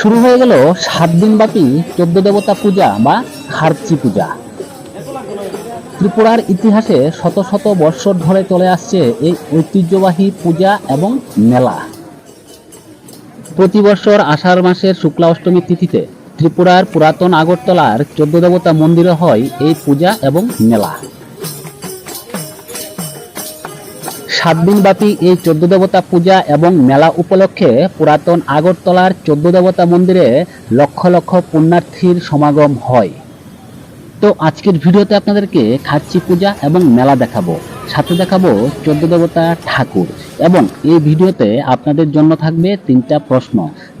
শুরু হয়ে গেল সাত দিন ব্যাপী চোদ্দ দেবতা পূজা বা খার্চি পূজা। ত্রিপুরার ইতিহাসে শত শত বৎসর ধরে চলে আসছে এই ঐতিহ্যবাহী পূজা এবং মেলা। প্রতি বছর আষাঢ় মাসের শুক্লা অষ্টমী তিথিতে ত্রিপুরার পুরাতন আগরতলার চোদ্দ দেবতা মন্দিরে হয় এই পূজা এবং মেলা। সাত দিন ব্যাপী এই চোদ্দ দেবতা পূজা এবং মেলা উপলক্ষে পুরাতন আগরতলার চোদ্দ দেবতা মন্দিরে লক্ষ লক্ষ পুণ্যার্থীর সমাগম হয়। তো আজকের ভিডিওতে আপনাদেরকে খাচ্ছি পূজা এবং মেলা দেখাবো। সাথে দেখাবো চোদ্দ দেবতা ঠাকুর এবং এই ভিডিওতে আপনাদের জন্য থাকবে তিনটা প্রশ্ন।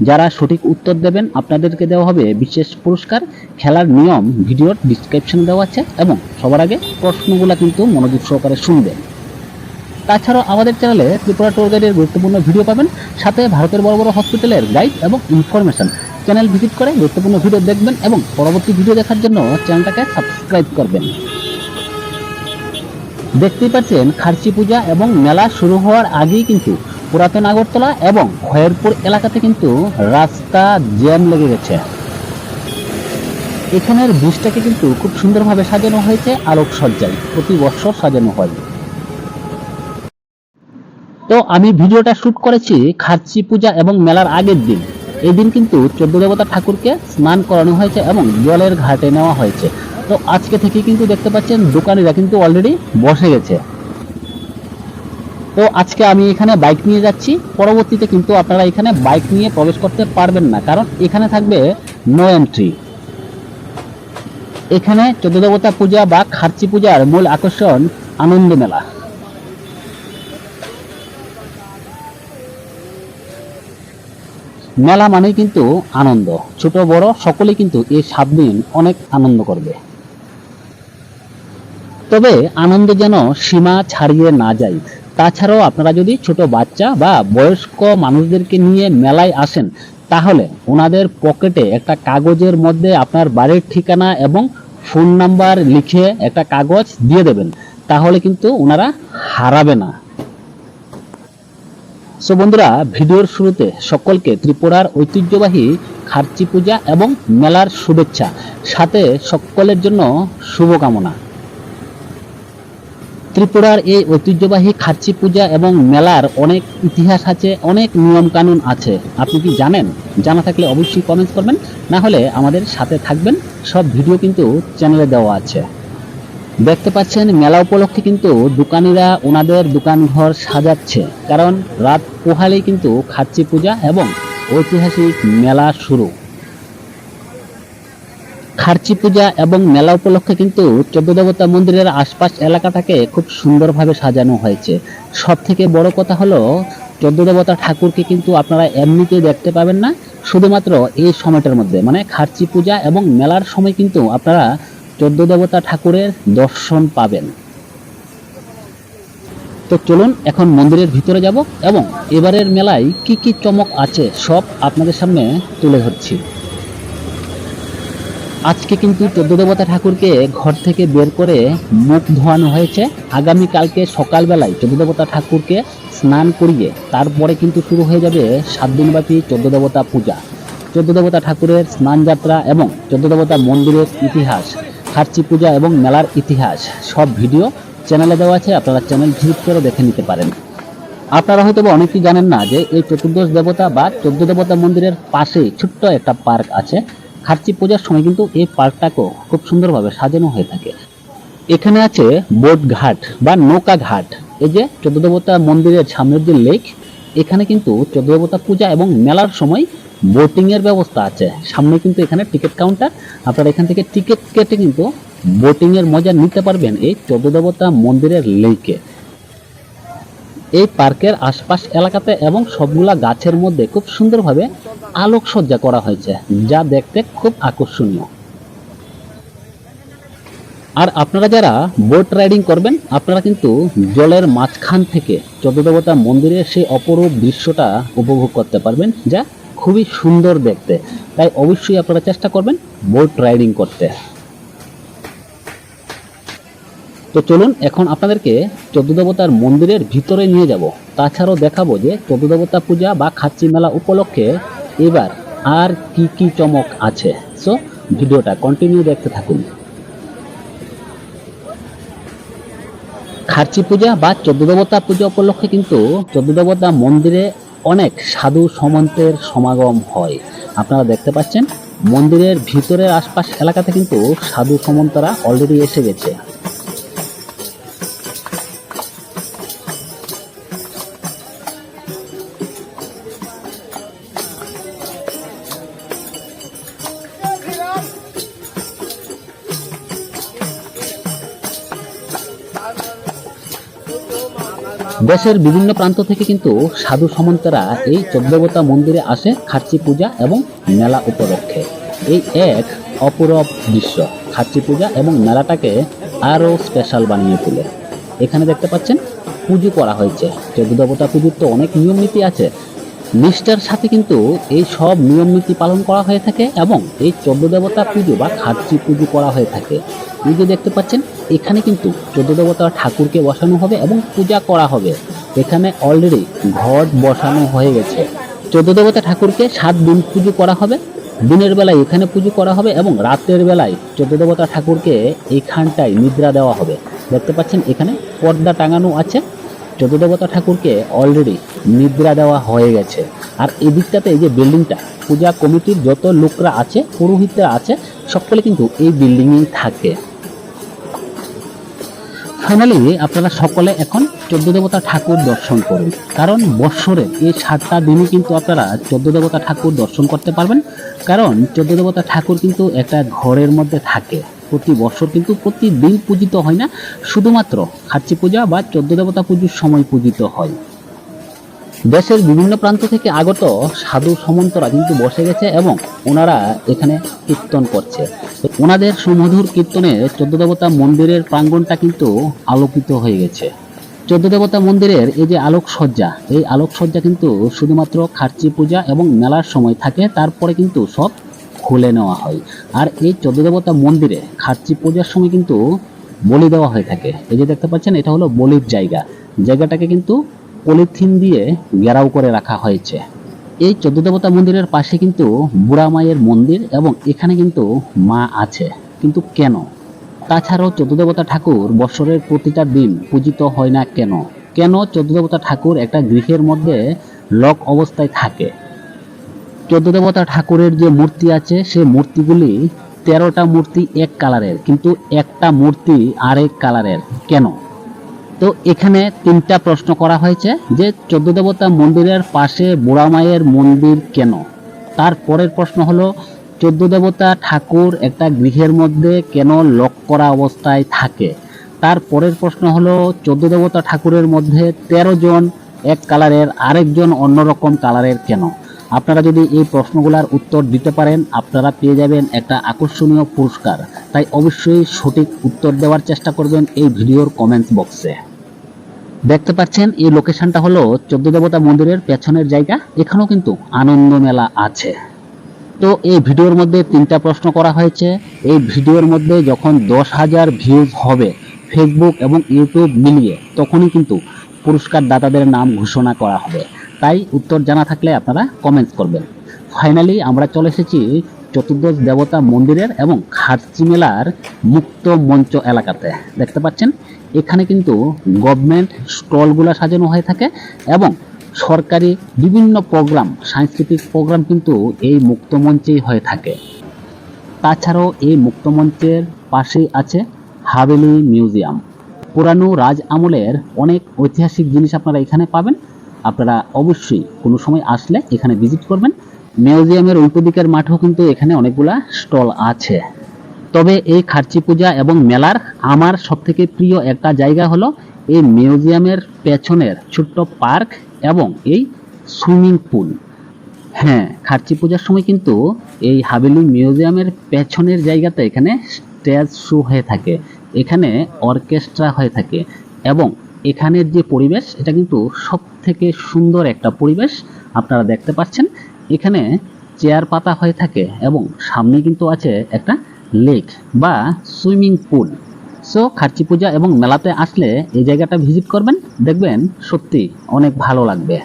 যারা সঠিক উত্তর দেবেন, আপনাদেরকে দেওয়া হবে বিশেষ পুরস্কার। খেলার নিয়ম, ভিডিওর ডিসক্রিপশন দেওয়া আছে এবং সবার আগে প্রশ্নগুলো কিন্তু মনোযোগ সহকারে শুনবেন। তাছাড়াও আমাদের চ্যানেলে ত্রিপুরা ট্যুর গাইডের গুরুত্বপূর্ণ ভিডিও পাবেন। সাথে ভারতের বড় বড় হসপিটালের গাইড এবং ইনফরমেশন চ্যানেল ভিজিট করে গুরুত্বপূর্ণ ভিডিও দেখবেন এবং পরবর্তী ভিডিও দেখার জন্য চ্যানেলটাকে সাবস্ক্রাইব করবেন। দেখতেই পাচ্ছেন, খার্চি পূজা এবং মেলা শুরু হওয়ার আগেই কিন্তু পুরাতন আগরতলা এবং খয়েরপুর এলাকাতে কিন্তু রাস্তা জ্যাম লেগে গেছে। এখানের ব্রিজটাকে কিন্তু খুব সুন্দরভাবে সাজানো হয়েছে, আলোকসজ্জায়। প্রতি বছর সাজানো হয়। আমি ভিডিওটা শুট করেছি খার্চি পূজা এবং মেলার আগের দিন। এই দিন কিন্তু চোদ্দ দেবতা ঠাকুরকে স্নান করানো হয়েছে এবং জলের ঘাটে নেওয়া হয়েছে। তো আজকে থেকে কিন্তু দেখতে পাচ্ছেন, দোকানিরা কিন্তু অলরেডি বসে গেছে। তো আজকে আমি এখানে বাইক নিয়ে যাচ্ছি। পরবর্তীতে কিন্তু আপনারা এখানে বাইক নিয়ে প্রবেশ করতে পারবেন না, কারণ এখানে থাকবে নো এন্ট্রি এখানে চোদ্দ দেবতা পূজা বা খার্চি পূজার মূল আকর্ষণ আনন্দ মেলা। মেলা মানেই কিন্তু আনন্দ। ছোট, বড়, সকলেই কিন্তু এই সাত দিন অনেক আনন্দ করবে। তবে আনন্দ যেন সীমা ছাড়িয়ে না যায়। তাছাড়াও আপনারা যদি ছোট বাচ্চা বা বয়স্ক মানুষদেরকে নিয়ে মেলায় আসেন, তাহলে ওনাদের পকেটে একটা কাগজের মধ্যে আপনার বাড়ির ঠিকানা এবং ফোন নাম্বার লিখে একটা কাগজ দিয়ে দেবেন। তাহলে কিন্তু ওনারা হারাবে না। সো বন্ধুরা, ভিডিওর শুরুতে সকলকে ত্রিপুরার ঐতিহ্যবাহী খার্চি পূজা এবং মেলার শুভেচ্ছা। সাথে সকলের জন্য শুভকামনা। ত্রিপুরার এই ঐতিহ্যবাহী খার্চি পূজা এবং মেলার অনেক ইতিহাস আছে, অনেক নিয়ম কানুন আছে। আপনি কি জানেন? জানা থাকলে অবশ্যই কমেন্ট করবেন, না হলে আমাদের সাথে থাকবেন। সব ভিডিও কিন্তু চ্যানেলে দেওয়া আছে। দেখতে পাচ্ছেন, মেলা উপলক্ষে কিন্তু দোকানিরা ওনাদের দোকানঘর সাজাচ্ছে। কারণ রাত পোহালেই কিন্তু খাচ্চি পূজা এবং ঐতিহাসিক মেলা শুরু। খার্চি পূজা এবং মেলা উপলক্ষে কিন্তু চোদ্দ দেবতা মন্দিরের আশপাশ এলাকাটাকে খুব সুন্দরভাবে সাজানো হয়েছে। সব থেকে বড় কথা হলো চোদ্দ দেবতা ঠাকুরকে কিন্তু আপনারা এমনিতে দেখতে পাবেন না। শুধুমাত্র এই সময়টার মধ্যে মানে খার্চি পূজা এবং মেলার সময় কিন্তু আপনারা চোদ্দ দেবতা ঠাকুরের দর্শন পাবেন। তো চলুন এখন মন্দিরের ভিতরে যাব এবং এবারের মেলায় কি কি চমক আছে সব আপনাদের সামনে তুলে ধরছি। আজকে কিন্তু চোদ্দ দেবতা ঠাকুরকে ঘর থেকে বের করে মুখ ধোয়ানো হয়েছে। আগামী কালকে সকালবেলায় চোদ্দ দেবতা ঠাকুরকে স্নান করিয়ে তারপরে কিন্তু শুরু হয়ে যাবে সাত দিনব্যাপী চোদ্দ দেবতা পূজা। চোদ্দ দেবতা ঠাকুরের স্নান যাত্রা এবং চোদ্দ দেবতা মন্দিরের ইতিহাস। খার্চি পূজা এবং মেলার ইতিহাস। সব ভিডিও চ্যানেলে দেওয়া আছে, আপনারা চ্যানেল ভিজিট করে দেখে নিতে পারেন। আপনারা হয়তো অনেকেই জানেন না যে এই চতুর্দশ দেবতা বা চোদ্দ দেবতা মন্দিরের পাশে ছোট্ট একটা পার্ক আছে। খার্চি পূজার সময় কিন্তু এই পার্কটাকেও খুব সুন্দরভাবে সাজানো হয়ে থাকে। এখানে আছে বোট ঘাট বা নৌকা ঘাট। এই যে চোদ্দ দেবতা মন্দিরের সামনের যে লেক, এখানে কিন্তু চোদ্দ দেবতা পূজা এবং মেলার সময় বোটিং এর ব্যবস্থা আছে। সামনে কিন্তু এখানে টিকিট কাউন্টার। আপনারা এখান থেকে টিকিট কেটে কিন্তু বোটিং এর মজা নিতে পারবেন এই চোদ্দ দেবতা মন্দিরের লেকে। এই পার্কের আশপাশ এলাকাতে এবং সবগুলা গাছের মধ্যে খুব সুন্দরভাবে আলোকসজ্জা করা হয়েছে, যা দেখতে খুব আকর্ষণীয়। আর আপনারা যারা বোট রাইডিং করবেন, আপনারা কিন্তু জলের মাঝখান থেকে চোদ্দ দেবতা মন্দিরের সেই অপরূপ দৃশ্যটা উপভোগ করতে পারবেন, যা খুবই সুন্দর দেখতে। তাই অবশ্যই আপনারা চেষ্টা করবেন বোট রাইডিং করতে। তো চলুন, এখন আপনাদেরকে চোদ্দ দেবতার মন্দিরের ভিতরে নিয়ে যাব। তাছাড়াও দেখাবো যে চোদ্দ দেবতা পূজা বা খাচ্চি মেলা উপলক্ষে এবার আর কি কি চমক আছে। সো ভিডিওটা কন্টিনিউ দেখতে থাকুন। খার্চি পূজা বা চোদ্দ দেবতা পূজা উপলক্ষে কিন্তু চোদ্দ দেবতা মন্দিরে অনেক সাধু সমন্তের সমাগম হয়। আপনারা দেখতে পাচ্ছেন, মন্দিরের ভিতরের আশপাশ এলাকাতে কিন্তু সাধু সমন্তরা অলরেডি এসে গেছে। দেশের বিভিন্ন প্রান্ত থেকে কিন্তু সাধু সমন্তরা এই চোদ্দবতা মন্দিরে আসে খার্চি পূজা এবং মেলা উপলক্ষে। এই এক অপূরব দৃশ্য খার্চি পূজা এবং মেলাটাকে আরও স্পেশাল বানিয়ে তোলে। এখানে দেখতে পাচ্ছেন, পুজো করা হয়েছে। চোদ্দবতা পুজোর তো অনেক নিয়ম নীতি আছে। নিষ্ঠার সাথে কিন্তু এই সব নিয়ম নীতি পালন করা হয়ে থাকে এবং এই চোদ্দ দেবতা পুজো বা খার্চি পুজো করা হয়ে থাকে। যে দেখতে পাচ্ছেন, এখানে কিন্তু চোদ্দ দেবতা ঠাকুরকে বসানো হবে এবং পূজা করা হবে। এখানে অলরেডি ঘট বসানো হয়ে গেছে। চোদ্দ দেবতা ঠাকুরকে সাত দিন পুজো করা হবে। দিনের বেলায় এখানে পুজো করা হবে এবং রাতের বেলায় চোদ্দ দেবতা ঠাকুরকে এইখানটায় নিদ্রা দেওয়া হবে। দেখতে পাচ্ছেন, এখানে পর্দা টাঙানো আছে। চোদ্দ দেবতা ঠাকুরকে অলরেডি নিদ্রা দেওয়া হয়ে গেছে। আর এই দিকটাতে এই যে বিল্ডিংটা পূজা কমিটির যত লোকরা আছে, পুরোহিতরা আছে, সকলে কিন্তু এই বিল্ডিংয়েই থাকে। ফাইনালি আপনারা সকলে এখন চোদ্দ দেবতা ঠাকুর দর্শন করুন। কারণ বৎসরে এই সাতটা দিনই কিন্তু আপনারা চোদ্দ দেবতা ঠাকুর দর্শন করতে পারবেন। কারণ চোদ্দ দেবতা ঠাকুর কিন্তু একটা ঘরের মধ্যে থাকে। প্রতি বছর কিন্তু প্রতিদিন পূজিত হয় না, শুধুমাত্র খাচ্চি পূজা বা চোদ্দ দেবতা পুজোর সময় পূজিত হয়। দেশের বিভিন্ন প্রান্ত থেকে আগত সাধু সমন্তরা কিন্তু বসে গেছে এবং ওনারা এখানে কীর্তন করছে। ওনাদের সুমধুর কীর্তনে চোদ্দ দেবতা মন্দিরের প্রাঙ্গণটা কিন্তু আলোকিত হয়ে গেছে। চোদ্দ দেবতা মন্দিরের এই যে আলোকসজ্জা, এই আলোকসজ্জা কিন্তু শুধুমাত্র খার্চি পূজা এবং মেলার সময় থাকে, তারপরে কিন্তু সব খুলে নেওয়া হয়। আর এই চোদ্দ দেবতা মন্দিরে খার্চি পূজার সময় কিন্তু বলি দেওয়া হয়ে থাকে। এই যে দেখতে পাচ্ছেন, এটা হলো বলির জায়গা। জায়গাটাকে কিন্তু পলিথিন দিয়ে ঘেরাও করে রাখা হয়েছে। এই চোদ্দ দেবতা মন্দিরের পাশে কিন্তু বুড়া মায়ের মন্দির এবং এখানে কিন্তু মা আছে। কিন্তু কেন? তাছাড়াও চোদ্দ দেবতা ঠাকুর বছরের প্রতিটা দিন পূজিত হয় না কেন? কেন চোদ্দ দেবতা ঠাকুর একটা গৃহের মধ্যে লক অবস্থায় থাকে? চোদ্দ দেবতা ঠাকুরের যে মূর্তি আছে সে মূর্তিগুলি তেরোটা মূর্তি এক কালারের, কিন্তু একটা মূর্তি আরেক কালারের। কেন? তো এখানে তিনটা প্রশ্ন করা হয়েছে যে চোদ্দ দেবতা মন্দিরের পাশে বুড়া মায়ের মন্দির কেন? তার পরের প্রশ্ন হলো, চোদ্দ দেবতা ঠাকুর একটা গৃহের মধ্যে কেন লক করা অবস্থায় থাকে? তার পরের প্রশ্ন হলো, চোদ্দ দেবতা ঠাকুরের মধ্যে তেরো জন এক কালারের, আরেকজন অন্যরকম কালারের কেন? আপনারা যদি এই প্রশ্নগুলোর উত্তর দিতে পারেন, আপনারা পেয়ে যাবেন একটা আকর্ষণীয় পুরস্কার। তাই অবশ্যই সঠিক উত্তর দেওয়ার চেষ্টা করবেন এই ভিডিওর কমেন্টস বক্সে দেখতে পাচ্ছেন, এই লোকেশনটা হলো চোদ্দ দেবতা মন্দিরের পেছনের জায়গা। এখানেও কিন্তু আনন্দ মেলা আছে। তো এই ভিডিওর মধ্যে তিনটা প্রশ্ন করা হয়েছে। এই ভিডিওর মধ্যে যখন দশ হাজার ভিউজ হবে ফেসবুক এবং ইউটিউব মিলিয়ে, তখনই কিন্তু পুরস্কার দাতাদের নাম ঘোষণা করা হবে। তাই উত্তর জানা থাকলে আপনারা কমেন্টস করবেন। ফাইনালি আমরা চলে এসেছি চতুর্দশ দেবতা মন্দিরের এবং খার্চি মেলার মুক্ত মঞ্চ এলাকাতে। দেখতে পাচ্ছেন, এখানে কিন্তু গভর্নমেন্ট স্টলগুলো সাজানো হয়ে থাকে এবং সরকারি বিভিন্ন প্রোগ্রাম সাংস্কৃতিক প্রোগ্রাম কিন্তু এই মুক্ত মঞ্চেই হয়ে থাকে। তাছাড়াও এই মুক্ত মঞ্চের পাশেই আছে হাভেলি মিউজিয়াম। পুরানো রাজ আমলের অনেক ঐতিহাসিক জিনিস আপনারা এখানে পাবেন। আপনারা অবশ্যই কোনো সময় আসলে এখানে ভিজিট করবেন। মিউজিয়ামের উল্টো দিকের মাঠেও কিন্তু এখানে অনেকগুলা স্টল আছে। তবে এই খার্চি পূজা এবং মেলার আমার সবথেকে প্রিয় একটা জায়গা হলো এই মিউজিয়ামের পেছনের ছোট্ট পার্ক এবং এই সুইমিং পুল। হ্যাঁ খার্চি পূজার সময় কিন্তু এই হাভেলি মিউজিয়ামের পেছনের জায়গাতে এখানে স্টেজ শো হয়ে থাকে। এখানে অর্কেস্ট্রা হয়ে থাকে এবং এখানের যে পরিবেশ, এটা কিন্তু সব থেকে সুন্দর একটা পরিবেশ আপনারা দেখতে পাচ্ছেন। এখানে চেয়ার পাতা হয়ে থাকে এবং সামনে কিন্তু আছে একটা লেক বা swimming pool so Kharchi Puja এবং মেলাতে আসলে এই জায়গাটা ভিজিট করবেন, দেখবেন সত্যি অনেক ভালো লাগবে।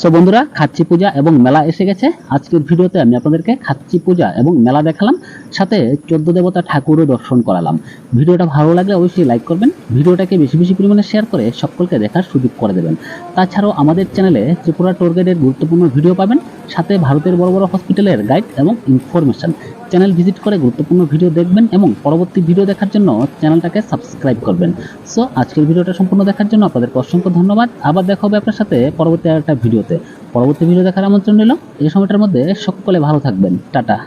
সো বন্ধুরা, খাচ্ছি পূজা এবং মেলা এসে গেছে। আজকের ভিডিওতে আমি আপনাদেরকে খাচ্ছি পূজা এবং মেলা দেখালাম, সাথে চোদ্দ দেবতা ঠাকুরও দর্শন করালাম। ভিডিওটা ভালো লাগলে অবশ্যই লাইক করবেন, ভিডিওটাকে বেশি বেশি পরিমাণে শেয়ার করে সকলকে দেখার সুযোগ করে দেবেন। তাছাড়াও আমাদের চ্যানেলে ত্রিপুরা টোর গাইডের গুরুত্বপূর্ণ ভিডিও পাবেন, সাথে ভারতের বড় বড় হসপিটালের গাইড এবং ইনফরমেশন চ্যানেল ভিজিট করে গুরুত্বপূর্ণ ভিডিও দেখবেন এবং পরবর্তী ভিডিও দেখার জন্য চ্যানেলটাকে সাবস্ক্রাইব করবেন। সো আজকের ভিডিওটা সম্পূর্ণ দেখার জন্য আপনাদেরকে অসংখ্য ধন্যবাদ। আবার দেখা হবে আপনার সাথে পরবর্তী একটা ভিডিওতে পরবর্তী ভিডিও দেখার আমন্ত্রণ নিল এই সময়টার মধ্যে সকলে ভালো থাকবেন। টাটা।